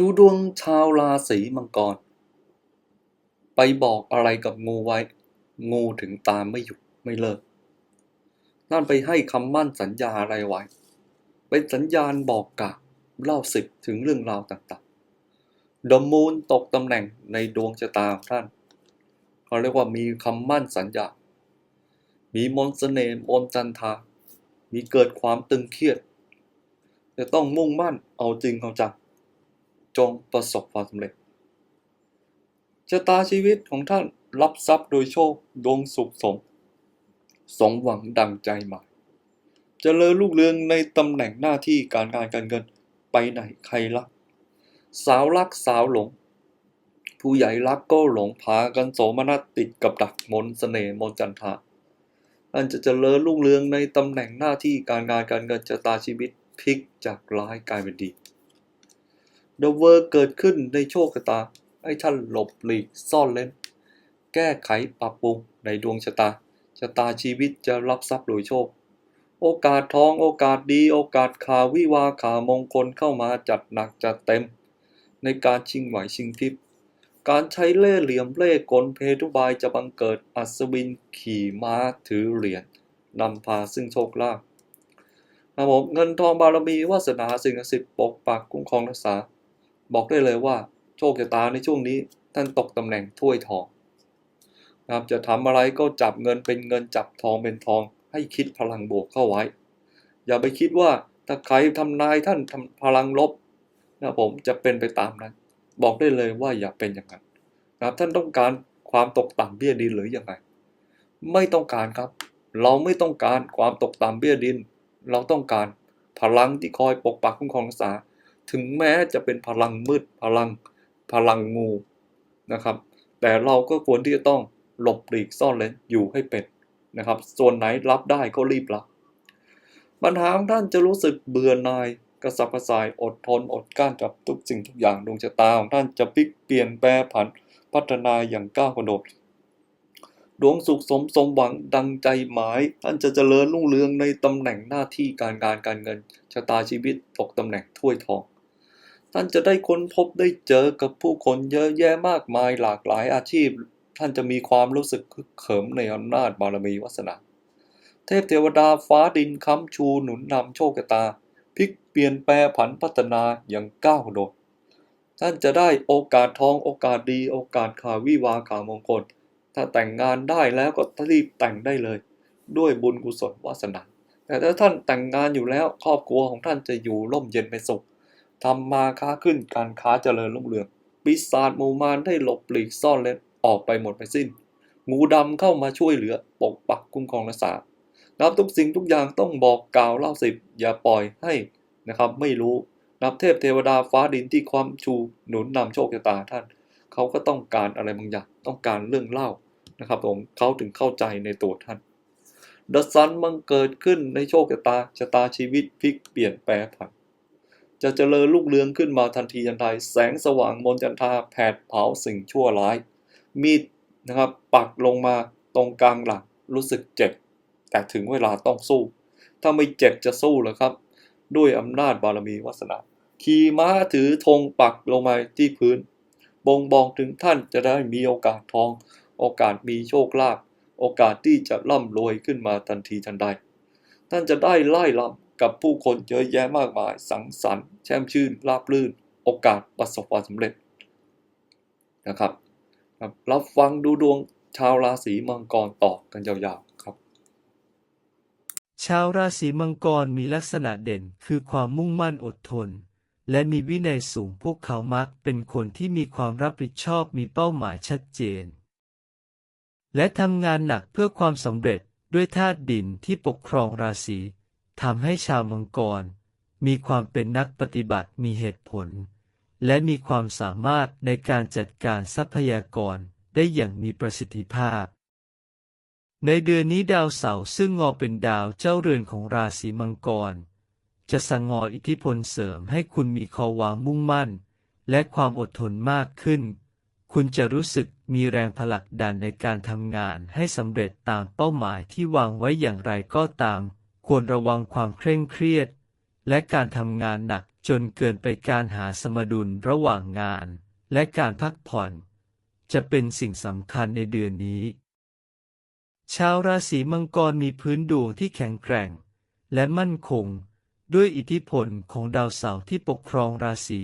ดูดวงชาวราศีมังกร ไปบอกอะไรกับงูไว้ งูถึงตามไม่หยุดไม่เลิก นั่นไปให้คำมั่นสัญญาอะไรไว้ เป็นสัญญาณบอกกล่าวเล่าสิบถึงเรื่องราวต่างๆดมูลตกตำแหน่งในดวงชะตาท่านเขาเรียกว่ามีคำมั่นสัญญา มีมนต์เสน่ห์มนจันทา มีเกิดความตึงเครียด จะต้องมุ่งมั่นเอาจริงเอาจัง จงประสบความสำเร็จชะตาชีวิตของท่านรับทรัพย์โดยโชคดวงสุขสม สมหวังดังใจหมายเจริญลูกเรืองในตำแหน่งหน้าที่การงานการเงินไปไหนใครรัก สาวรักสาวหลง ผู้ใหญ่รักก็หลงพากันโสมนัสติดกับดักมนต์เสน่ห์มนจันทาอันจะเจริญรุ่งเรืองในตำแหน่งหน้าที่การงานการเงินชะตาชีวิตพลิกจากร้ายกลายเป็นดี เดอะเวอร์เกิดขึ้นในโชคชะตา ให้ท่านหลบหลีกซ่อนเล่นแก้ไขปรับปรุงในดวงชะตา ชะตาชีวิตจะรับทรัพย์โดยโชค โอกาสทองโอกาสดี โอกาสข่าววิวาข่าวมงคลเข้ามาจัดหนักจัดเต็ม ในการชิงไหวชิงพริบการใช้เล่ห์เหลี่ยมเล่ห์กลเพทุบายจะบังเกิดอัศวินขี่ม้าถือเหรียญนำพาซึ่งโชคลาภครับผมเงินทองบารมีวาสนาสิ่งศักดิ์สิทธิ์ปกปักคุ้มครองรักษา บอกได้เลยว่า โชคชะตาในช่วงนี้ ท่านตกตำแหน่งถ้วยทองนะครับจะทำอะไรก็จับเงินเป็นเงินจับทองเป็นทอง ให้คิดพลังบวกเข้าไว้ อย่าไปคิดว่าถ้าใครทำนายท่านทำพลังลบนะผมจะเป็นไปตามนั้น บอกได้เลยว่าอย่าเป็นอย่างนั้นนะครับท่านต้องการความตกต่ำเบี้ยดินหรือยังไง ไม่ต้องการครับ เราไม่ต้องการความตกต่ำเบี้ยดิน เราต้องการพลังที่คอยปกปักคุ้มครองรักษา ถึงแม้จะเป็นพลังมืดพลังพลังงูนะครับ แต่เราก็ควรที่จะต้องหลบหลีกซ่อนเลนอยู่ให้เป็นนะครับ ส่วนไหนรับได้ก็รีบรับปัญหาของท่านจะรู้สึกเบื่อหน่ายกระสับกระส่ายอดทนอดกลั้นกับทุกสิ่งทุกอย่างดวงชะตาของท่านจะพลิกเปลี่ยนแปรผันพัฒนาอย่างก้าวกระโดดดวงสุขสมสมหวังดังใจหมาย ท่านจะเจริญรุ่งเรืองในตำแหน่งหน้าที่การงานการเงินชะตาชีวิตตกตำแหน่งถ้วยทอง ท่านจะได้ค้นพบได้เจอกับผู้คนเยอะแยะมากมายหลากหลายอาชีพ ท่านจะมีความรู้สึกคึกเขิมในอำนาจบารมีวาสนา เทพเทวดาฟ้าดินค้ำชูหนุนนำโชคชะตาพลิกเปลี่ยนแปรผันพัฒนาอย่างก้าวโดดท่านจะได้โอกาสทองโอกาสดี โอกาสข่าววิวาข่าวมงคล ถ้าแต่งงานได้แล้วก็รีบแต่งได้เลย ด้วยบุญกุศลวาสนาแต่ถ้าท่านแต่งงานอยู่แล้วครอบครัวของท่านจะอยู่ร่มเย็นเป็นสุข ทำมาค้าขึ้นการค้าเจริญรุ่งเรืองปีศาจมูมารได้หลบหลีกซ่อนเล่นออกไปหมดไปสิ้น งูดำเข้ามาช่วยเหลือ ปกปักคุ้มครองรักษานับทุกสิ่งทุกอย่างต้องบอกกล่าวเล่าสิบ อย่าปล่อยให้นะครับไม่รู้นับเทพเทวดาฟ้าดินที่ความชูหนุนนำโชคชะตาท่าน เขาก็ต้องการอะไรบางอย่างต้องการเรื่องเล่านะครับผมเขาถึงเข้าใจในตัวท่านดอะซันมันเกิดขึ้นในโชคชะตาชะตาชีวิตพลิกเปลี่ยนแปรผัน จะเจริญลูกเรืองขึ้นมาทันทีทันใดแสงสว่างมนจันทาแผดเผาสิ่งชั่วร้าย มีดนะครับปักลงมาตรงกลางหลังรู้สึกเจ็บ แต่ถึงเวลาต้องสู้ ถ้าไม่เจ็บจะสู้หรอครับ ด้วยอำนาจบารมีวาสนาขี่ม้าถือธงปักลงมาที่พื้น บ่งบอกถึงท่านจะได้มีโอกาสทอง โอกาสมีโชคลาภโอกาสที่จะร่ำรวยขึ้นมาทันทีทันใดท่านจะได้ไล่ลำ กับผู้คนเยอะแยะมากมาย สังสรรค์แช่มชื่นราบรื่น โอกาสประสบความสำเร็จนะครับครับรับฟังดูดวงชาวราศีมังกรต่อกันยาวๆครับ ชาวราศีมังกรมีลักษณะเด่นคือความมุ่งมั่นอดทน และมีวินัยสูงพวกเขามักเป็นคนที่มีความรับผิดชอบมีเป้าหมายชัดเจน และทำงานหนักเพื่อความสำเร็จด้วยธาตุดินที่ปกครองราศี ทำให้ชาวมังกร มีความเป็นนักปฏิบัติมีเหตุผล และมีความสามารถในการจัดการทรัพยากรได้อย่างมีประสิทธิภาพ ในเดือนนี้ดาวเสาร์ซึ่งงอเป็นดาวเจ้าเรือนของราศีมังกร จะสั่งงออิทธิพลเสริมให้คุณมีความวางมุ่งมั่น และความอดทนมากขึ้น คุณจะรู้สึกมีแรงผลักดันในการทำงานให้สำเร็จตามเป้าหมายที่วางไว้อย่างไรก็ตาม ควรระวังความเคร่งเครียด และการทำงานหนักจนเกินไปการหาสมดุลระหว่างงาน และการพักผ่อน จะเป็นสิ่งสำคัญในเดือนนี้ ชาวราศีมังกรมีพื้นดวงที่แข็งแกร่ง และมั่นคง ด้วยอิทธิพลของดาวเสาร์ที่ปกครองราศี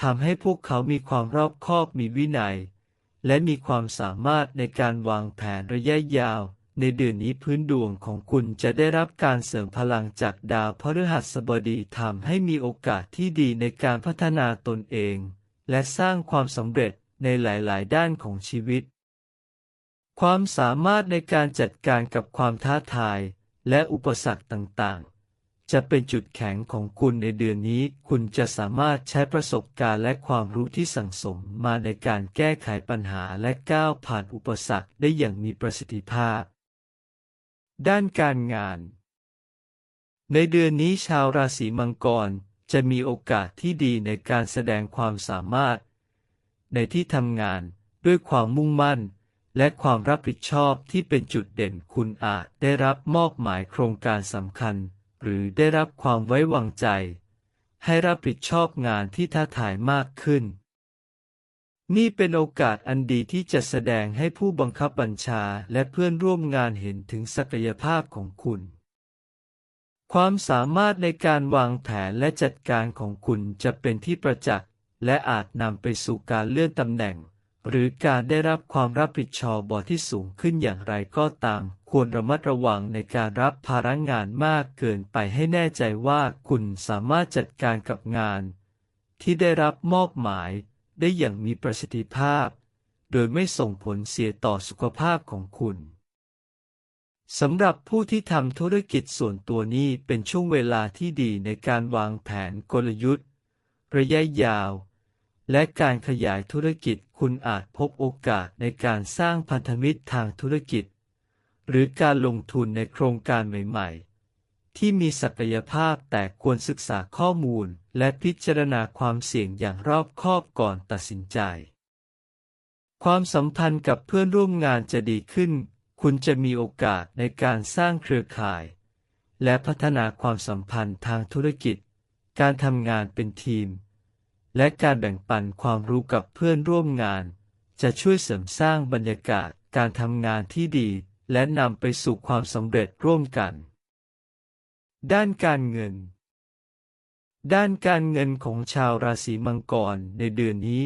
ทำให้พวกเขามีความรอบคอบมีวินัย และมีความสามารถในการวางแผนระยะยาว ในเดือนนี้พื้นดวงของคุณจะได้รับการเสริมพลังจากดาวพฤหัสบดีทำให้มีโอกาสที่ดีในการพัฒนาตนเอง และสร้างความสำเร็จในหลาย ๆ ด้านของชีวิต ความสามารถในการจัดการกับความท้าทายและอุปสรรคต่าง ๆ จะเป็นจุดแข็งของคุณในเดือนนี้ คุณจะสามารถใช้ประสบการณ์และความรู้ที่สั่งสมมาในการแก้ไขปัญหาและก้าวผ่านอุปสรรคได้อย่างมีประสิทธิภาพ ด้านการงาน ในเดือนนี้ชาวราศีมังกรจะมีโอกาสที่ดีในการแสดงความสามารถ ในที่ทำงานด้วยความมุ่งมั่น และความรับผิดชอบที่เป็นจุดเด่นคุณอาจได้รับมอบหมายโครงการสำคัญ หรือได้รับความไว้วางใจ ให้รับผิดชอบงานที่ท้าทายมากขึ้น นี่เป็นโอกาสอันดีที่จะแสดงให้ผู้บังคับบัญชาและเพื่อนร่วมงานเห็นถึงศักยภาพของคุณ ความสามารถในการวางแผนและจัดการของคุณจะเป็นที่ประจักษ์ และอาจนำไปสู่การเลื่อนตำแหน่ง หรือการได้รับความรับผิดชอบบอที่สูงขึ้นอย่างไรก็ตาม ควรระมัดระวังในการรับภาระงานมากเกินไปให้แน่ใจว่าคุณสามารถจัดการกับงาน ที่ได้รับมอบหมาย ได้อย่างมีประสิทธิภาพ โดยไม่ส่งผลเสียต่อสุขภาพของคุณสำหรับผู้ที่ทำธุรกิจส่วนตัวนี้เป็นช่วงเวลาที่ดีในการวางแผนกลยุทธ์ ระยะยาว และการขยายธุรกิจคุณอาจพบโอกาสในการสร้างพันธมิตรทางธุรกิจ หรือการลงทุนในโครงการใหม่ ๆ ที่มีศักยภาพแต่ควรศึกษาข้อมูล และพิจารณาความเสี่ยงอย่างรอบคอบก่อนตัดสินใจ ความสัมพันธ์กับเพื่อนร่วมงานจะดีขึ้น คุณจะมีโอกาสในการสร้างเครือข่าย และพัฒนาความสัมพันธ์ทางธุรกิจ การทำงานเป็นทีม และการแบ่งปันความรู้กับเพื่อนร่วมงาน จะช่วยเสริมสร้างบรรยากาศการทำงานที่ดี และนำไปสู่ความสำเร็จร่วมกัน ด้านการเงิน ด้านการเงินของชาวราศีมังกรในเดือนนี้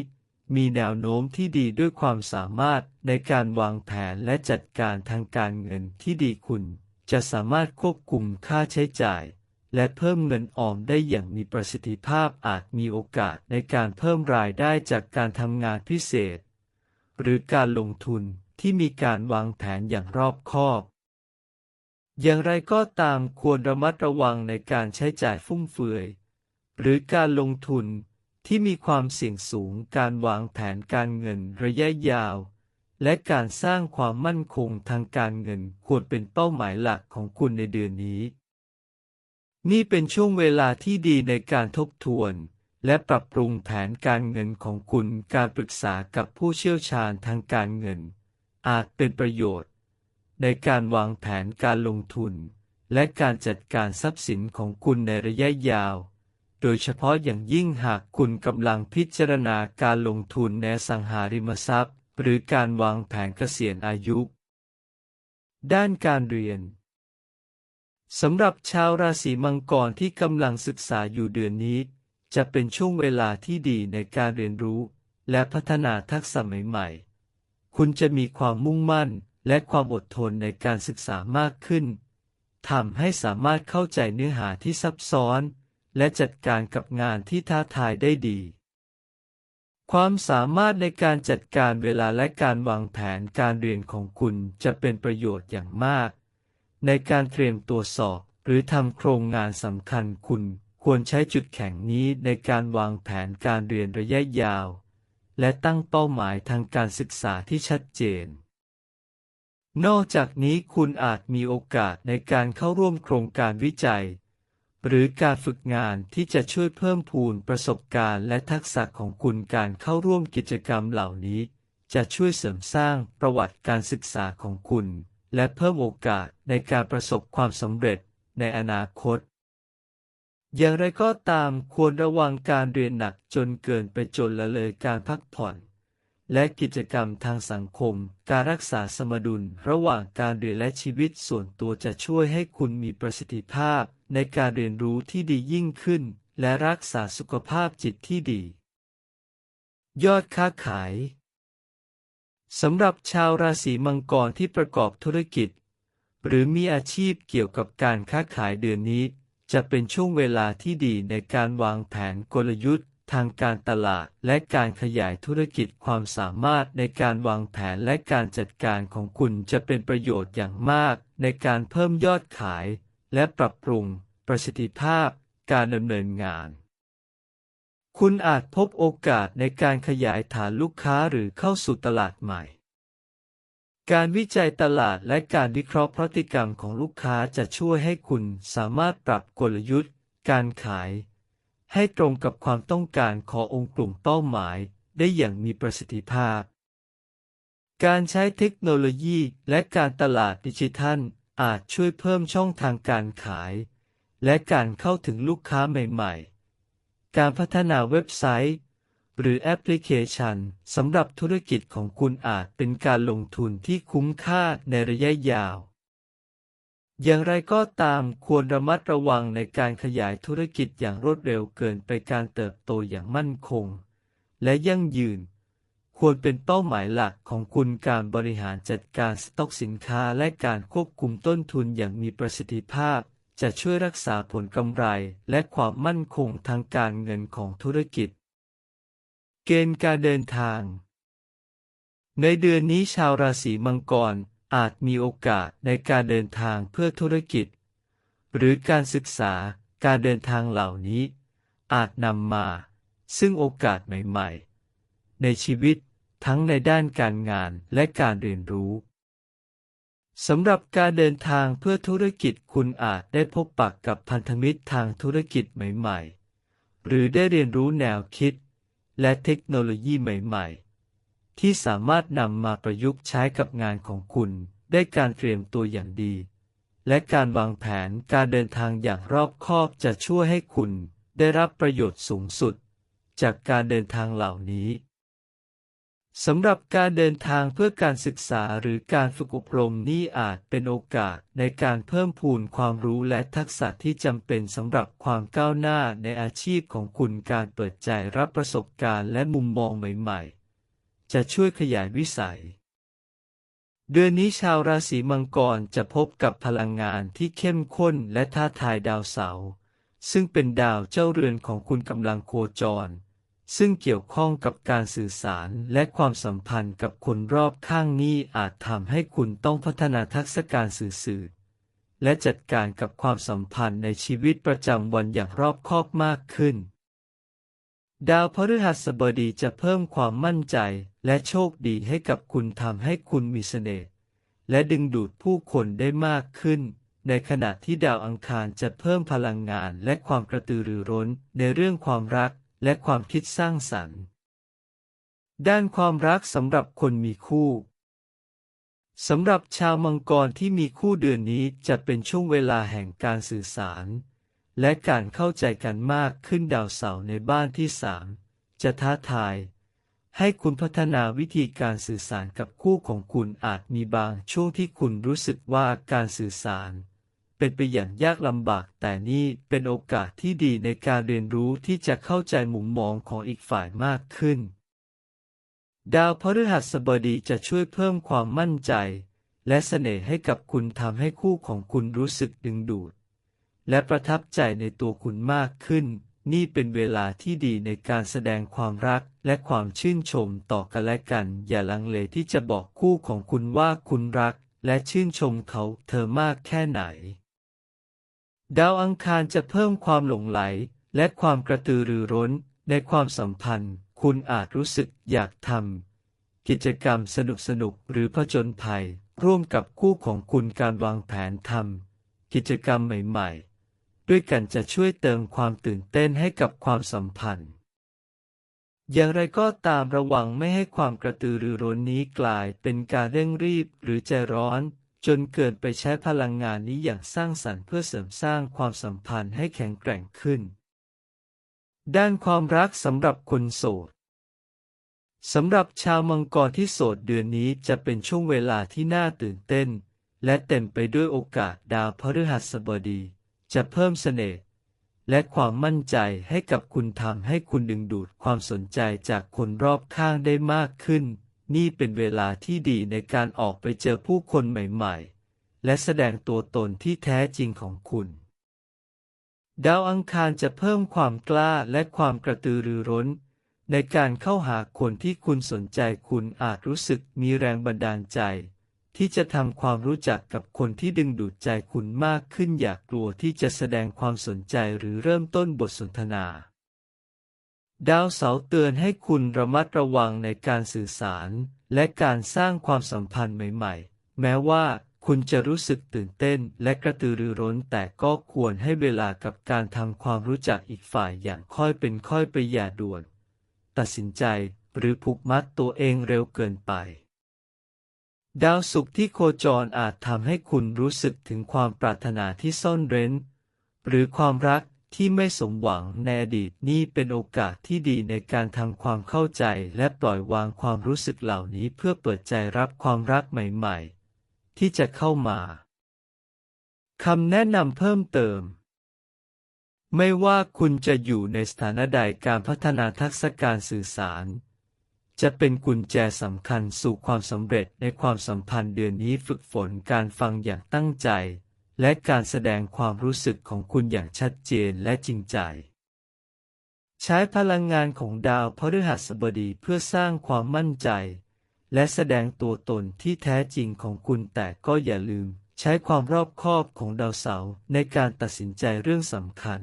มีแนวโน้มที่ดีด้วยความสามารถในการวางแผนและจัดการทางการเงินที่ดีคุณ จะสามารถควบคุมค่าใช้จ่าย และเพิ่มเงินออมได้อย่างมีประสิทธิภาพอาจมีโอกาสในการเพิ่มรายได้จากการทำงานพิเศษ หรือการลงทุนที่มีการวางแผนอย่างรอบคอบ อย่างไรก็ตามควรระมัดระวังในการใช้จ่ายฟุ่มเฟือย หรือการลงทุนที่มีความเสี่ยงสูงการวางแผนการเงินระยะยาว และการสร้างความมั่นคงทางการเงินควรเป็นเป้าหมายหลักของคุณในเดือนนี้ นี่เป็นช่วงเวลาที่ดีในการทบทวน และปรับปรุงแผนการเงินของคุณการปรึกษากับผู้เชี่ยวชาญทางการเงิน อาจเป็นประโยชน์ ในการวางแผนการลงทุน และการจัดการทรัพย์สินของคุณในระยะยาว โดยเฉพาะอย่างยิ่งหากคุณกำลังพิจารณาการลงทุนในสังหาริมทรัพย์ หรือการวางแผนเกษียณอายุ ด้านการเรียนสำหรับชาวราศีมังกรที่กำลังศึกษาอยู่เดือนนี้ จะเป็นช่วงเวลาที่ดีในการเรียนรู้ และพัฒนาทักษะใหม่ๆ คุณจะมีความมุ่งมั่น และความอดทนในการศึกษามากขึ้นทำให้สามารถเข้าใจเนื้อหาที่ซับซ้อน และจัดการกับงานที่ท้าทายได้ดี ความสามารถในการจัดการเวลาและการวางแผนการเรียนของคุณจะเป็นประโยชน์อย่างมาก ในการเตรียมตัวสอบหรือทำโครงงานสำคัญคุณ ควรใช้จุดแข็งนี้ในการวางแผนการเรียนระยะยาว และตั้งเป้าหมายทางการศึกษาที่ชัดเจน นอกจากนี้คุณอาจมีโอกาสในการเข้าร่วมโครงการวิจัย หรือการฝึกงานที่จะช่วยเพิ่มพูนประสบการณ์และทักษะของคุณการเข้าร่วมกิจกรรมเหล่านี้ จะช่วยเสริมสร้างประวัติการศึกษาของคุณ และเพิ่มโอกาสในการประสบความสำเร็จในอนาคต อย่างไรก็ตามควรระวังการเรียนหนักจนเกินไปจนละเลยการพักผ่อน และกิจกรรมทางสังคม การรักษาสมดุลระหว่างการเรียนและชีวิตส่วนตัวจะช่วยให้คุณมีประสิทธิภาพ ในการเรียนรู้ที่ดียิ่งขึ้น และรักษาสุขภาพจิตที่ดี ยอดค้าขายสำหรับชาวราศีมังกรที่ประกอบธุรกิจ หรือมีอาชีพเกี่ยวกับการค้าขายเดือนนี้ จะเป็นช่วงเวลาที่ดีในการวางแผนกลยุทธ์ ทางการตลาดและการขยายธุรกิจความสามารถในการวางแผนและการจัดการของคุณจะเป็นประโยชน์อย่างมาก ในการเพิ่มยอดขาย และปรับปรุง ประสิทธิภาพ การดำเนินงาน คุณอาจพบโอกาสในการขยายฐานลูกค้าหรือเข้าสู่ตลาดใหม่ การวิจัยตลาดและการวิเคราะห์พฤติกรรมของลูกค้าจะช่วยให้คุณสามารถปรับกลยุทธ์ การขาย ให้ตรงกับความต้องการขององค์กลุ่มเป้าหมายได้อย่างมีประสิทธิภาพ การใช้เทคโนโลยีและการตลาดดิจิทัลอาจช่วยเพิ่มช่องทางการขาย และการเข้าถึงลูกค้าใหม่ๆ การพัฒนาเว็บไซต์ หรือแอปพลิเคชันสำหรับธุรกิจของคุณอาจเป็นการลงทุนที่คุ้มค่าในระยะยาว อย่างไรก็ตามควรระมัดระวังในการขยายธุรกิจอย่างรวดเร็วเกินไปการเติบโตอย่างมั่นคง และยั่งยืน ควรเป็นเป้าหมายหลักของคุณการบริหารจัดการสต็อกสินค้าและการควบคุมต้นทุนอย่างมีประสิทธิภาพ จะช่วยรักษาผลกำไรและความมั่นคงทางการเงินของธุรกิจ เกณฑ์การเดินทาง ในเดือนนี้ชาวราศีมังกร อาจมีโอกาสในการเดินทางเพื่อธุรกิจ หรือการศึกษาการเดินทางเหล่านี้ อาจนำมา ซึ่งโอกาสใหม่ๆ ในชีวิตทั้งในด้านการงานและการเรียนรู้สำหรับการเดินทางเพื่อธุรกิจคุณอาจได้พบปะกกับพันธมิตรทางธุรกิจใหม่ ๆ หรือได้เรียนรู้แนวคิด และเทคโนโลยีใหม่ ๆ ที่สามารถนำมาประยุกต์ใช้กับงานของคุณ ได้การเตรียมตัวอย่างดี และการวางแผนการเดินทางอย่างรอบคอบจะช่วยให้คุณ ได้รับประโยชน์สูงสุด จากการเดินทางเหล่านี้สำหรับการเดินทางเพื่อการศึกษาหรือการฝึกอบรมนี่อาจเป็นโอกาสในการเพิ่มพูนความรู้และทักษะที่จำเป็นสำหรับความก้าวหน้าในอาชีพของคุณการเปิดใจรับประสบการณ์และมุมมองใหม่ ๆ จะช่วยขยายวิสัย เดือนนี้ชาวราศีมังกรจะพบกับพลังงานที่เข้มข้นและท้าทายดาวเสาร์ซึ่งเป็นดาวเจ้าเรือนของคุณกำลังโคจร ซึ่งเกี่ยวข้องกับการสื่อสารและความสัมพันธ์กับคนรอบข้างนี้อาจทำให้คุณต้องพัฒนาทักษะการสื่อสื่อและจัดการกับความสัมพันธ์ในชีวิตประจำวันอย่างรอบคอบมากขึ้น ดาวพฤหัสบดีจะเพิ่มความมั่นใจและโชคดีให้กับคุณทำให้คุณมีเสน่ห์และดึงดูดผู้คนได้มากขึ้น ในขณะที่ดาวอังคารจะเพิ่มพลังงานและความกระตือรือร้นในเรื่องความรักและความคิดสร้างสรรค์ ด้านความรักสำหรับคนมีคู่สำหรับชาวมังกรที่มีคู่เดือนนี้จะเป็นช่วงเวลาแห่งการสื่อสาร และการเข้าใจกันมากขึ้นดาวเสาร์ในบ้านที่สามจะท้าทาย ให้คุณพัฒนาวิธีการสื่อสารกับคู่ของคุณอาจมีบางช่วงที่คุณรู้สึกว่าการสื่อสาร เป็นไปอย่างยากลำบาก แต่นี่เป็นโอกาสที่ดีในการเรียนรู้ที่จะเข้าใจมุมมองของอีกฝ่ายมากขึ้น ดาวพฤหัสบดีจะช่วยเพิ่มความมั่นใจ และเสน่ห์ให้กับคุณทำให้คู่ของคุณรู้สึกดึงดูด และประทับใจในตัวคุณมากขึ้น นี่เป็นเวลาที่ดีในการแสดงความรักและความชื่นชมต่อกันและกัน อย่าลังเลที่จะบอกคู่ของคุณว่าคุณรัก และชื่นชมเขาเธอมากแค่ไหน ดาวอังคารจะเพิ่มความหลงไหล และความกระตือรือร้น ในความสัมพันธ์ คุณอาจรู้สึกอยากทำกิจกรรมสนุกสนุกหรือผจญภัย ร่วมกับคู่ของคุณการวางแผนทำกิจกรรมใหม่ ๆ ด้วยกันจะช่วยเติมความตื่นเต้นให้กับความสัมพันธ์ อย่างไรก็ตามระวังไม่ให้ความกระตือรือร้นนี้กลายเป็นการเร่งรีบหรือใจร้อน จนเกินไปใช้พลังงานนี้อย่างสร้างสรรค์เพื่อเสริมสร้างความสัมพันธ์ให้แข็งแกร่งขึ้น ด้านความรักสำหรับคนโสดสำหรับชาวมังกรที่โสดเดือนนี้จะเป็นช่วงเวลาที่น่าตื่นเต้น และเต็มไปด้วยโอกาสดาวพฤหัสบดี จะเพิ่มเสน่ห์และความมั่นใจให้กับคุณทำให้คุณดึงดูดความสนใจจากคนรอบข้างได้มากขึ้น นี่เป็นเวลาที่ดีในการออกไปเจอผู้คนใหม่ๆ และแสดงตัวตนที่แท้จริงของคุณ ดาวอังคารจะเพิ่มความกล้าและความกระตือรือร้น ในการเข้าหาคนที่คุณสนใจคุณอาจรู้สึกมีแรงบันดาลใจ ที่จะทำความรู้จักกับคนที่ดึงดูดใจคุณมากขึ้นอย่ากลัวที่จะแสดงความสนใจหรือเริ่มต้นบทสนทนา ดาวเสาเตือนให้คุณระมัดระวังในการสื่อสาร และการสร้างความสัมพันธ์ใหม่ ๆ แม้ว่าคุณจะรู้สึกตื่นเต้นและกระตือรือร้นแต่ก็ควรให้เวลากับการทำความรู้จักอีกฝ่ายอย่างค่อยเป็นค่อยไปอย่าด่วน ตัดสินใจหรือผูกมัดตัวเองเร็วเกินไป ดาวศุกร์ที่โคจรอาจทำให้คุณรู้สึกถึงความปรารถนาที่ซ่อนเร้น หรือความรักที่ไม่สมหวังในอดีตนี่เป็นโอกาสที่ดีในการทำความเข้าใจและปล่อยวางความรู้สึกเหล่านี้เพื่อเปิดใจรับความรักใหม่ๆ ที่จะเข้ามาคำแนะนำเพิ่มเติม ไม่ว่าคุณจะอยู่ในสถานะใดการพัฒนาทักษะการสื่อสาร จะเป็นกุญแจสำคัญสู่ความสำเร็จในความสัมพันธ์เดือนนี้ฝึกฝนการฟังอย่างตั้งใจ และการแสดงความรู้สึกของคุณอย่างชัดเจนและจริงใจ ใช้พลังงานของดาวพฤหัสบดีเพื่อสร้างความมั่นใจ และแสดงตัวตนที่แท้จริงของคุณแต่ก็อย่าลืม ใช้ความรอบคอบของดาวเสาร์ในการตัดสินใจเรื่องสำคัญ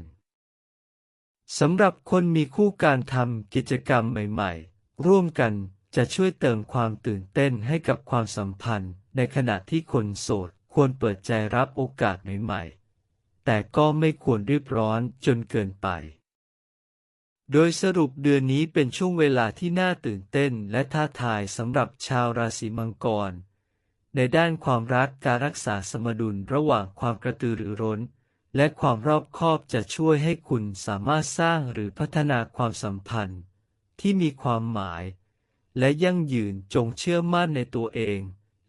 สำหรับคนมีคู่การทำกิจกรรมใหม่ ๆ ร่วมกันจะช่วยเติมความตื่นเต้นให้กับความสัมพันธ์ ในขณะที่คนโสดควรเปิดใจรับโอกาสใหม่ๆ แต่ก็ไม่ควรรีบร้อนจนเกินไป โดยสรุปเดือนนี้เป็นช่วงเวลาที่น่าตื่นเต้นและท้าทายสำหรับชาวราศีมังกร ในด้านความรักการรักษาสมดุลระหว่างความกระตือรือร้น และความรอบคอบจะช่วยให้คุณสามารถสร้างหรือพัฒนาความสัมพันธ์ ที่มีความหมาย และยั่งยืนจงเชื่อมั่นในตัวเอง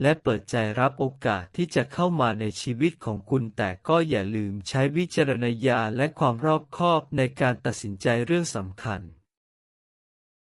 และเปิดใจรับโอกาสที่จะเข้ามาในชีวิตของคุณ แต่ก็อย่าลืมใช้วิจารณญาณและความรอบคอบในการตัดสินใจเรื่องสำคัญ